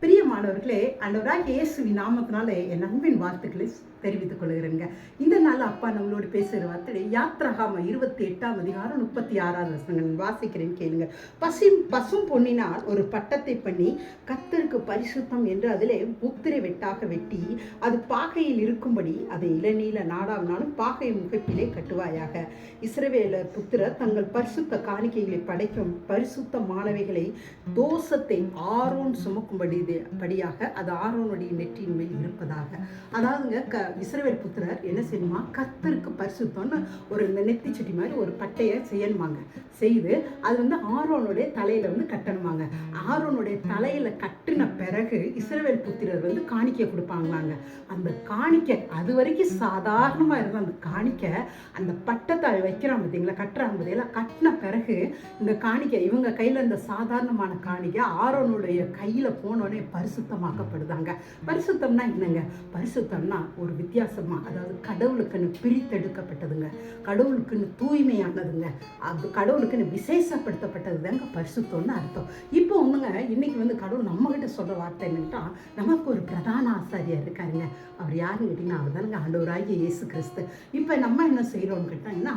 прямо பிரியமானவர்களே அண்டவராக இயேசுவின் நாமத்தினால என் அன்பின் வாழ்த்துக்களை தெரிவித்துக் கொள்கிறேங்க. இந்த நாள் அப்பா நம்மளோடு பேசுகிற வார்த்தை யாத்ரகாம இருபத்தி எட்டாம் அதிகாரம் முப்பத்தி ஆறாவது வசனங்கள் வாசிக்கிறேன் கேளுங்க. பசும் பசும் பொன்னினால் ஒரு பட்டத்தை பண்ணி கத்தருக்கு பரிசுத்தம் என்று அதிலே முத்திரை வெட்டாக வெட்டி அது பாகையில் இருக்கும்படி அதை இளநீல நாடாவினாலும் பாகை முகப்பிலே கட்டுவாயாக. இஸ்ரவேல புத்திரர் தங்கள் பரிசுத்த காணிக்கைகளை படைக்கும் பரிசுத்த மாணவிகளை தோசத்தை ஆரோன் சுமக்கும்படி படியாக அது ஆரோனுடைய நெற்றியின் மேல் இருப்பதாக. அதாவதுங்க க இஸ்ரவேல் புத்திரர் என்ன செய்யணுமா? கத்தருக்கு பரிசுத்தம்னு ஒரு இந்த நெத்தி செடி மாதிரி ஒரு பட்டையை செய்யணுமாங்க. செய்து அது வந்து ஆரோனுடைய தலையில வந்து கட்டணுமாங்க. ஆரோனுடைய தலையில கட்டின பிறகு இஸ்ரவேல் புத்திரர் வந்து காணிக்கை கொடுப்பாங்களாங்க. அந்த காணிக்கை அது வரைக்கும் சாதாரணமாக இருந்த அந்த காணிக்கை அந்த பட்டத்தை வைக்கிறாங்க பார்த்தீங்களா கட்டுறாங்க பார்த்தீங்களா கட்டின பிறகு இந்த காணிக்கை இவங்க கையில் இந்த சாதாரணமான காணிக்கை ஆரோனுடைய கையில் போனோடனே பரிசுத்தமாக்கப்படுதாங்க. பரிசுத்தம்னா என்னங்க? பரிசுத்தம்னா ஒரு வித்தியாசமாக அதாவது கடவுளுக்குன்னு பிரித்தெடுக்கப்பட்டதுங்க. கடவுளுக்குன்னு தூய்மையானதுங்க. அது கடவுளுக்குன்னு விசேஷப்படுத்தப்பட்டது தாங்க பரிசுத்தம்னு அர்த்தம். இப்போ ஒன்றுங்க இன்னைக்கு வந்து கடவுள் நம்மக்கிட்ட சொல்கிற வார்த்தை என்னென்னா நமக்கு ஒரு பிரதான ஆசாரியாக இருக்காருங்க. அவர் யாருன்னு கேட்டிங்கன்னா அவர் தானுங்க ஆண்டவராகிய இயேசு கிறிஸ்து. இப்போ நம்ம என்ன செய்கிறோம்னு கேட்டாங்கன்னா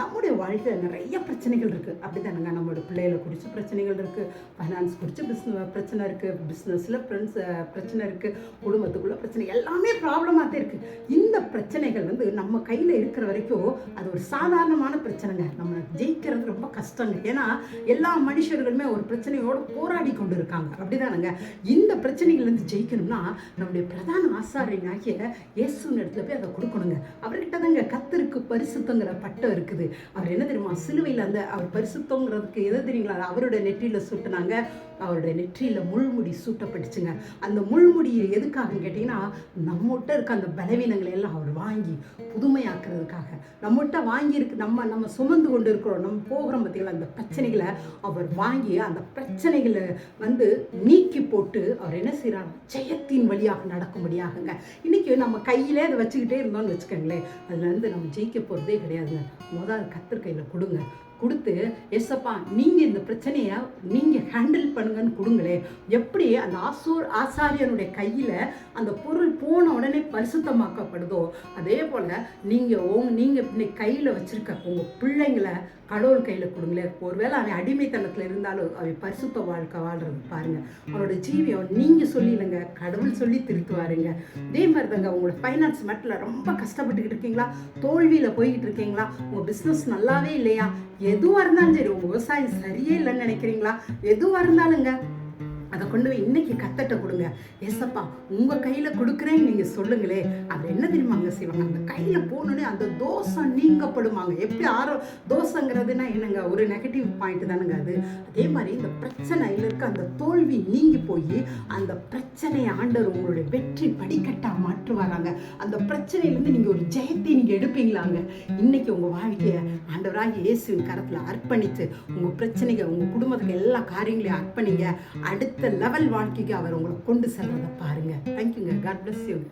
நம்முடைய வாழ்க்கையில் நிறைய பிரச்சனைகள் இருக்குது அப்படி தானுங்க நம்மளோட பிள்ளைகளை குறித்து பிரச்சனைகள் இருக்குது ஃபைனான்ஸ் குறித்து பிஸ்னஸ் பிரச்சனை இருக்குது பிஸ்னஸில் ஃப்ரெண்ட்ஸ் பிரச்சனை இருக்குது குடும்பத்துக்குள்ள பிரச்சனை எல்லாமே ப்ராப்ளமாக தான் இருக்குது இந்த பிரச்சனைகள் வந்து நம்ம கையில் இருக்கிற வரைக்கும் அது ஒரு சாதாரணமான பிரச்சனைங்க. நம்ம ஜெயிக்கிறது ரொம்ப கஷ்டங்க. ஏன்னா எல்லா மனுஷர்களுமே ஒரு பிரச்சனையோடு போராடி கொண்டு இருக்காங்க. அப்படிதானுங்க. இந்த பிரச்சனைகள்லேருந்து ஜெயிக்கணும்னா நம்முடைய பிரதான ஆசாரியனாகிய இயேசுன்னு இடத்துல போய் அதை கொடுக்கணுங்க. அவர்கிட்ட தாங்க கத்தருக்கு பரிசுத்தங்கிற பட்டம் இருக்குது. அவர் என்ன தெரியுமா? சிலுவையில் அந்த அவர் பரிசுத்தங்கிறதுக்கு எது தெரியுங்களா? அவருடைய நெற்றியில் சுட்டுனாங்க. அவருடைய நெற்றியில் முள்முடி சூட்டப்பட்டுச்சுங்க. அந்த முள்முடியை எதுக்காக கேட்டிங்கன்னா நம்மகிட்ட இருக்க அந்த பலவீனங்களை எல்லாம் அவர் வாங்கி புதுமையாக்குறதுக்காக. நம்மகிட்ட வாங்கியிருக்கு நம்ம நம்ம சுமந்து கொண்டு இருக்கிறோம் நம்ம போகிறோம் பார்த்தீங்களா அந்த பிரச்சனைகளை அவர் வாங்கி அந்த பிரச்சனைகளை வந்து நீக்கி போட்டு அவர் என்ன செய்கிறார் ஜெயத்தின் வழியாக நடக்கும்படியாகுங்க. இன்னைக்கு நம்ம கையிலே அதை வச்சுக்கிட்டே இருந்தோம்னு வச்சுக்கோங்களேன். அதில் இருந்து நம்ம ஜெயிக்க போகிறதே கிடையாதுங்க. முதல் கத்திர கையில் கொடுங்க. கொடுத்து எஸ்ஸப்பா நீங்கள் இந்த பிரச்சனையை நீங்கள் ஹேண்டில் பண்ணுங்கன்னு கொடுங்களே எப்படி அந்த ஆசூர் ஆசாரியனுடைய கையில் அந்த பொருள் போன உடனே பரிசுத்தமாக்கப்படுதோ அதே போல் நீங்கள் உங் நீங்கள் இன்னைக்கு கையில் வச்சுருக்க உங்கள் பிள்ளைங்களை கடவுள் கையில் கொடுங்களேன். ஒருவேளை அவன் அடிமைத்தனத்தில் இருந்தாலும் அவன் பரிசுத்த வாழ்க்கை வாழ்றது பாருங்க. அவனோட ஜீவியம் நீங்கள் சொல்லிடுங்க கடவுள் சொல்லி திருத்துவாருங்க. இதே மாதிரி தாங்க உங்களோட ஃபைனான்ஸ் மேட்டில் ரொம்ப கஷ்டப்பட்டுக்கிட்டு இருக்கீங்களா? தோல்வியில் போய்கிட்டு இருக்கீங்களா? உங்கள் பிஸ்னஸ் நல்லாவே இல்லையா? எதுவாக இருந்தாலும் சரி விவசாயம் சரியே இல்லைன்னு நினைக்கிறீங்களா? எதுவாக இருந்தாலுங்க அதை கொண்டு போய் இன்னைக்கு கத்தட்ட கொடுங்க ஏசப்பா உங்கள் கையில் கொடுக்குறேன்னு நீங்கள் சொல்லுங்களே. அவர் என்ன தெரியுமாங்க செய்வாங்க? அந்த கையில் போனோடனே அந்த தோசை நீங்கப்படுமாங்க. எப்படி ஆரோ தோசைங்கிறதுனா என்னங்க? ஒரு நெகட்டிவ் பாயிண்ட் தானுங்க அது. அதே மாதிரி இந்த பிரச்சனையில் இருக்க அந்த தோல்வி நீங்கி போய் அந்த பிரச்சனையை ஆண்டவர் உங்களுடைய வெற்றி படிக்கட்டாக மாற்றுவாராங்க. அந்த பிரச்சனையிலேருந்து நீங்கள் ஒரு ஜெயத்தை நீங்கள் எடுப்பீங்களாங்க. இன்னைக்கு உங்கள் வாழ்க்கையை ஆண்டவராக இயேசுவின் கரத்தில் அர்ப்பணித்து உங்கள் பிரச்சனைகள் உங்கள் குடும்பத்துக்கு எல்லா காரியங்களையும் அர்ப்பணிங்க. அடுத்த லெவல் வாழ்க்கைக்கு அவர் உங்களை கொண்டு செல்வதை பாருங்க. தேங்க்யூங்க காட் பிளஸ் யூங்க